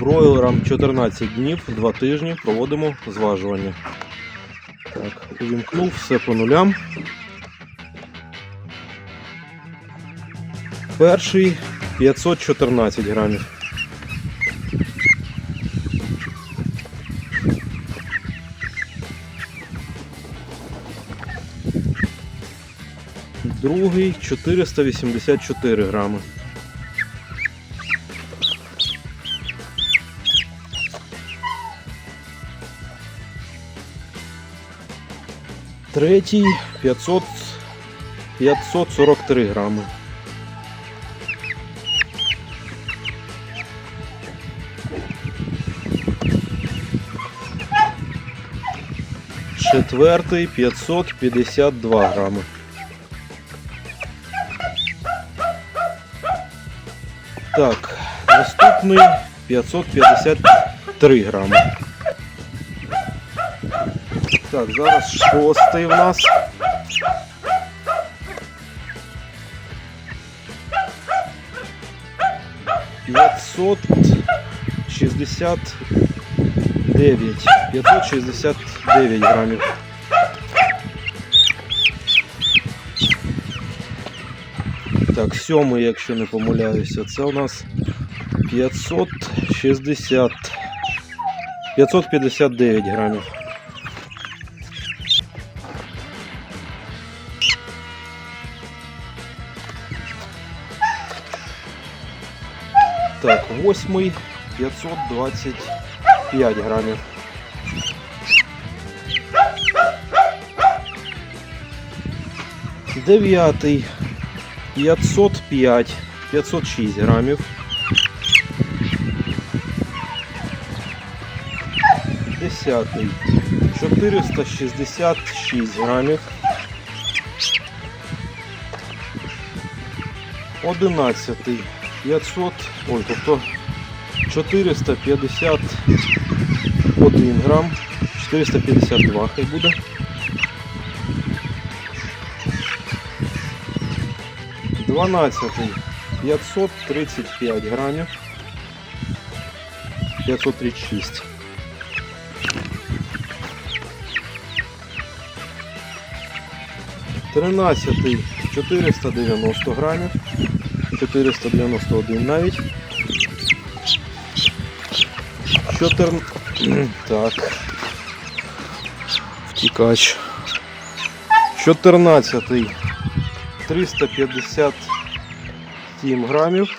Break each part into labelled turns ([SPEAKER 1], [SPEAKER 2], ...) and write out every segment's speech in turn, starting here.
[SPEAKER 1] Бройлерам 14 днів, 2 тижні проводимо зважування. Так, увімкнув все по нулям. Перший 514 грамів. Другий 484 грами. Третій 500, 543 грами. Четвертий 552 грами. Так, наступний 553 грами. Так, зараз шостий в нас. П'ятсот шістдесят дев'ять. П'ятсот шістдесят дев'ять грамів. Так, сьомий, якщо не помиляюся, це у нас 560. 559 грамів. Так, восьмий 525 грамів. Дев'ятий 505, 506 грамів. Десятий 466 грамів. Одинадцятий 500, ой, тобто 451 грам, 452 хай буде. Дванадцятий 535 грамів. 536. Тринадцятий 490 грамів. 491 навіть. Чотир... Так. Втікач. 14 357 грамів.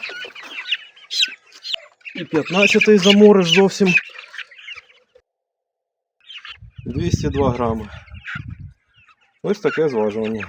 [SPEAKER 1] І 15 замориш зовсім. 202 грами. Ось таке зважування.